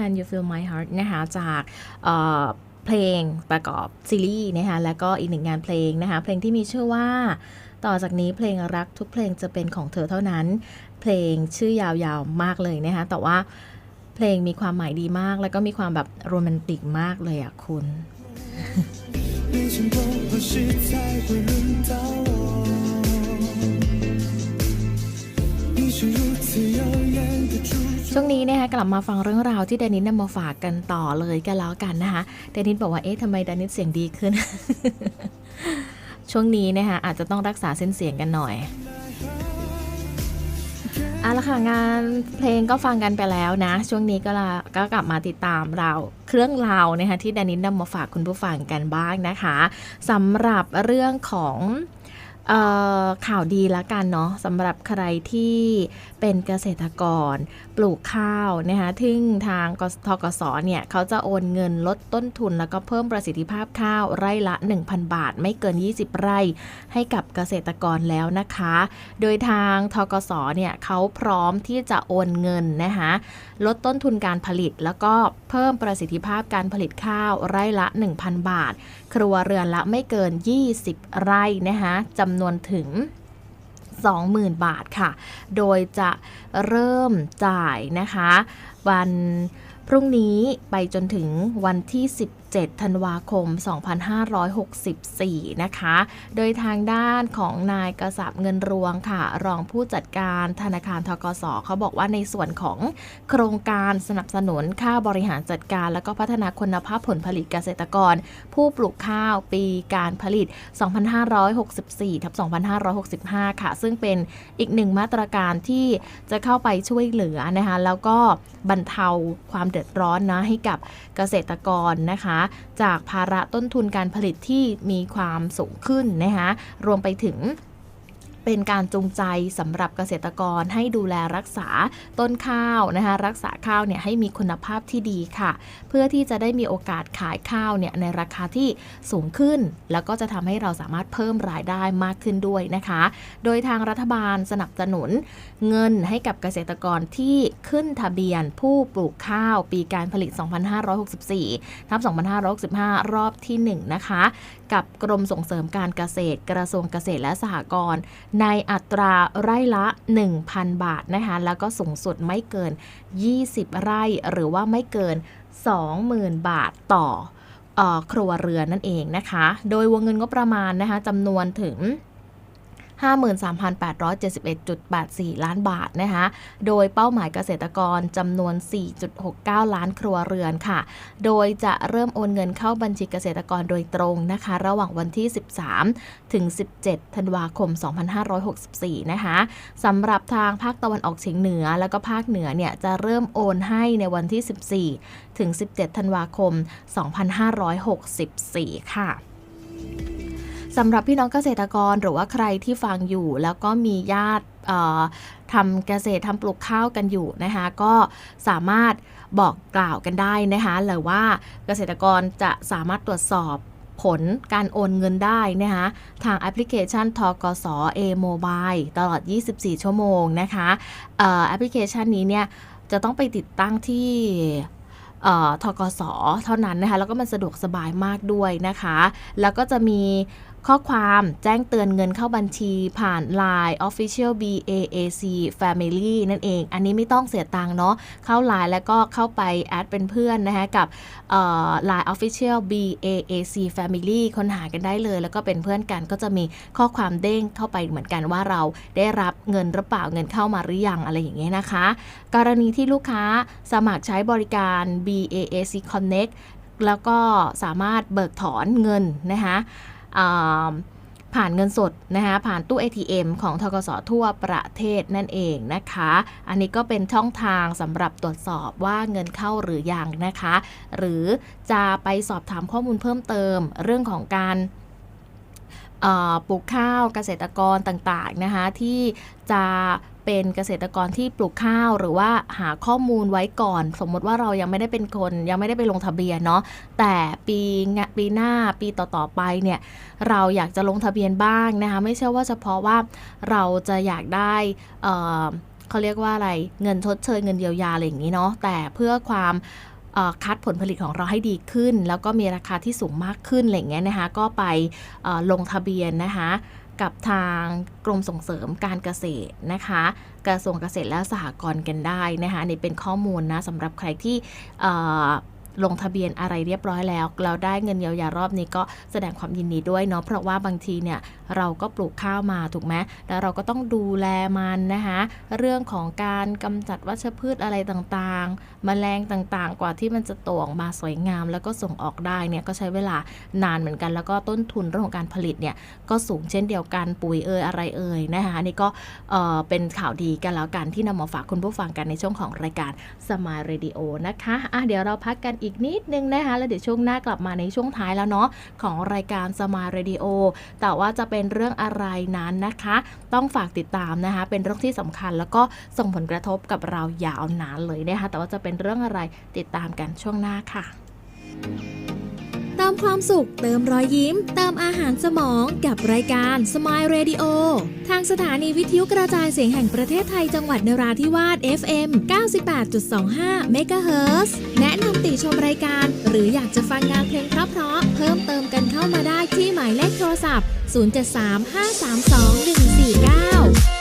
Can You Feel My Heart นะคะจากเอ่อเพลงประกอบซีรีส์นะคะแล้วก็อีกหนึ่งงานเพลงนะคะเพลงที่มีชื่อว่าต่อจากนี้เพลงรักทุกเพลงจะเป็นของเธอเท่านั้น เพลงชื่อยาวๆมากเลยนะคะแต่ว่าเพลงมีความหมายดีมาก แล้วก็มีความแบบโรแมนติกมากเลยอะคุณ ช่วงนี้นะคะกลับมาฟังเรื่องราวที่เดนิสนำมาฝากกันต่อเลยกันแล้วกันนะคะเดนิสบอกว่าเอ๊ะทำไมเดนิสเสียงดีขึ้น ช่วงนี้นะคะอาจจะต้องรักษาเส้นเสียงกันหน่อยเอาละค่ะงานเพลงก็ฟังกันไปแล้วนะ ช่วงนี้ก็ละก็กลับมาติดตามเราเครื่องราวนะคะที่เดนิสนำมาฝากคุณผู้ฟังกันบ้างนะคะสำหรับเรื่องของ ข่าวดีละกันเนาะสำหรับใครที่เป็นเกษตรกรปลูกข้าวนะคะซึ่งทางทกสเนี่ยเขาจะโอนเงินลดต้นทุน แล้วก็เพิ่มประสิทธิภาพข้าวไร่ละ 1,000 บาท ไม่เกิน 20 ไร่ ให้กับเกษตรกรแล้วนะคะ โดยทางทกสเนี่ยเขาพร้อมที่จะโอนเงินนะคะลดต้นทุนการผลิต แล้วก็เพิ่มประสิทธิภาพการผลิตข้าวไร่ละ 1,000 บาท ครัวเรือนละไม่เกิน 20 ไร่นะคะจำำนวนถึง 20,000 บาทค่ะ โดยจะเริ่มจ่ายนะคะ วันพรุ่งนี้ไปจนถึงวันที่ 17 ธันวาคม 2564 นะคะ โดยทางด้านของนายกระสับเงินรวงค่ะ รองผู้จัดการธนาคารทกสเขาบอกว่าในส่วนของโครงการสนับสนุนค่าบริหารจัดการ และก็พัฒนาคุณภาพผลผลิตเกษตรกร ผู้ปลูกข้าวปีการผลิต 2564 ทับ 2565 ค่ะ ซึ่งเป็นอีกหนึ่งมาตรการที่จะเข้าไปช่วยเหลือนะคะ แล้วก็บรรเทาความเดือดร้อนนะให้กับเกษตรกรนะคะจากภาระต้นทุนการผลิตที่มีความสูงขึ้นนะคะรวมไปถึง เป็นการจูงใจสำหรับเกษตรกรให้ดูแลรักษาต้นข้าวนะคะรักษาข้าวเนี่ยให้มีคุณภาพที่ดีค่ะ เพื่อที่จะได้มีโอกาสขายข้าวเนี่ยในราคาที่สูงขึ้น แล้วก็จะทำให้เราสามารถเพิ่มรายได้มากขึ้นด้วยนะคะ โดยทางรัฐบาลสนับสนุนเงินให้กับเกษตรกรที่ขึ้นทะเบียนผู้ปลูกข้าวปีการผลิต 2564ทับ2565 รอบที่ 1 นะคะ กับกรมส่งเสริมการเกษตรกระทรวงเกษตรและสหกรณ์ในอัตราไร่ละ 1,000 บาทนะคะแล้วก็สูงสุดไม่เกิน 20 ไร่หรือว่าไม่เกิน 20,000 บาทต่ออครัวเรือนนั่นเองนะคะ โดยวงเงินงบประมาณนะคะจำนวนถึง 53,871.84 ล้านบาทนะคะ โดยเป้าหมายเกษตรกรจำนวน 4.69 ล้านครัวเรือนค่ะ โดยจะเริ่มโอนเงินเข้าบัญชีเกษตรกรโดยตรงนะคะ ระหว่างวันที่ 13 ถึง 17 ธันวาคม 2564 นะคะสำหรับทางภาคตะวันออกเฉียงเหนือ แล้วก็ภาคเหนือเนี่ยจะเริ่มโอนให้ในวันที่ 14 ถึง 17 ธันวาคม 2564 ค่ะ สำหรับพี่น้องเกษตรกรหรือว่าใครที่ฟังอยู่ แล้วก็มีญาติทำเกษตรทำปลูกข้าวกันอยู่นะคะก็สามารถบอกกล่าวกันได้นะคะหรือว่าเกษตรกรจะสามารถตรวจสอบผลการโอนเงินได้นะคะทางแอปพลิเคชันทกส A Mobile ตลอด 24 ชั่วโมงนะคะแอปพลิเคชันนี้เนี่ยจะต้องไปติดตั้งที่ทกสเท่านั้นนะคะแล้วก็มันสะดวกสบายมากด้วยนะคะ แล้วก็จะมี ข้อความแจ้งเตือนเงินเข้าบัญชีผ่าน Line Official BAAC Family นั่นเอง อันนี้ไม่ต้องเสียตังค์เนาะเข้า Line แล้วก็เข้าไปแอดเป็นเพื่อนนะคะกับ Line Official BAAC Family ค้นหากันได้เลย แล้วก็เป็นเพื่อนกันก็จะมีข้อความเด้งเข้าไปเหมือนกันว่าเราได้รับเงินหรือเปล่าเงินเข้ามาหรือยังอะไรอย่างเงี้ยนะคะ กรณีที่ลูกค้าสมัครใช้บริการ BAAC Connect แล้วก็สามารถเบิกถอนเงินนะคะ ผ่านเงินสดนะคะผ่านตู้ ATM ของทกสทั่วประเทศนั่นเองนะคะ อันนี้ก็เป็นช่องทางสำหรับตรวจสอบว่าเงินเข้าหรือยังนะคะ หรือจะไปสอบถามข้อมูลเพิ่มเติมเรื่องของการ ปลูกข้าวเกษตรกรต่างๆนะคะที่จะเป็นเกษตรกรที่ปลูกข้าวหรือว่าหาข้อมูลไว้ก่อน สมมติว่าเรายังไม่ได้เป็นคนยังไม่ได้ไปลงทะเบียนเนาะแต่ปีงะปีหน้าปีต่อๆไปเนี่ยเราอยากจะลงทะเบียนบ้างนะคะไม่ใช่ว่าเฉพาะว่าเราจะอยากได้เขาเรียกว่าอะไรเงินชดเชยเงินเยียวยาอะไรอย่างนี้เนาะแต่เพื่อความ คัดผลผลิตของเราให้ดีขึ้น แล้วก็มีราคาที่สูงมากขึ้นอะไรเงี้ยนะคะ ก็ไปลงทะเบียนนะคะกับทางกรมส่งเสริมการเกษตรนะคะ กระทรวงเกษตรและสหกรณ์กันได้นะคะนี่เป็นข้อมูลนะสำหรับใครที่ลงทะเบียนอะไรเรียบร้อยแล้ว เราได้เงินเยียวยารอบนี้ก็แสดงความยินดีด้วยเนาะเพราะว่าบางทีเนี่ยเราก็ปลูกข้าวมาถูกไหมแล้วเราก็ต้องดูแลมันนะคะเรื่องของการกำจัดวัชพืชอะไรต่างๆแมลงต่างๆ กว่าที่มันจะโตออกมาสวยงาม แล้วก็ส่งออกได้เนี่ยก็ใช้เวลานานเหมือนกัน แล้วก็ต้นทุนเรื่องของการผลิตเนี่ยก็สูงเช่นเดียวกันปุ๋ยเอ่ยอะไรเอ่ยนะคะนี่ก็เออเป็นข่าวดีกันแล้วกันที่นำมาฝากคุณผู้ฟังกันในช่วงของรายการสมายเรดิโอนะคะอะเดี๋ยวเราพักกันอีกนิดนึงนะคะแล้วเดี๋ยวช่วงหน้ากลับมาในช่วงท้ายแล้วเนาะของรายการสมายเรดิโอแต่ว่าจะเป็นเรื่องอะไรนั้นนะคะ ต้องฝากติดตามนะคะ เป็นเรื่องที่สำคัญแล้วก็ส่งผลกระทบกับเรายาวนานเลยนะคะแต่ว่าจะเป็นเรื่องอะไรติดตามกันช่วงหน้าค่ะเติ มความสุข เติมรอยยิ้ม เติมอาหารสมองกับรายการ Smile Radio ทางสถานีวิทยุกระจายเสียงแห่งประเทศไทยจังหวัดนราธิวาส FM 98.25 MHz แนะนำติชมรายการ หรืออยากจะฟังงานเพลงเพราะๆเพิ่มเติมกันเข้ามาได้ที่หมายเลขโทรศัพท์ 073 532 149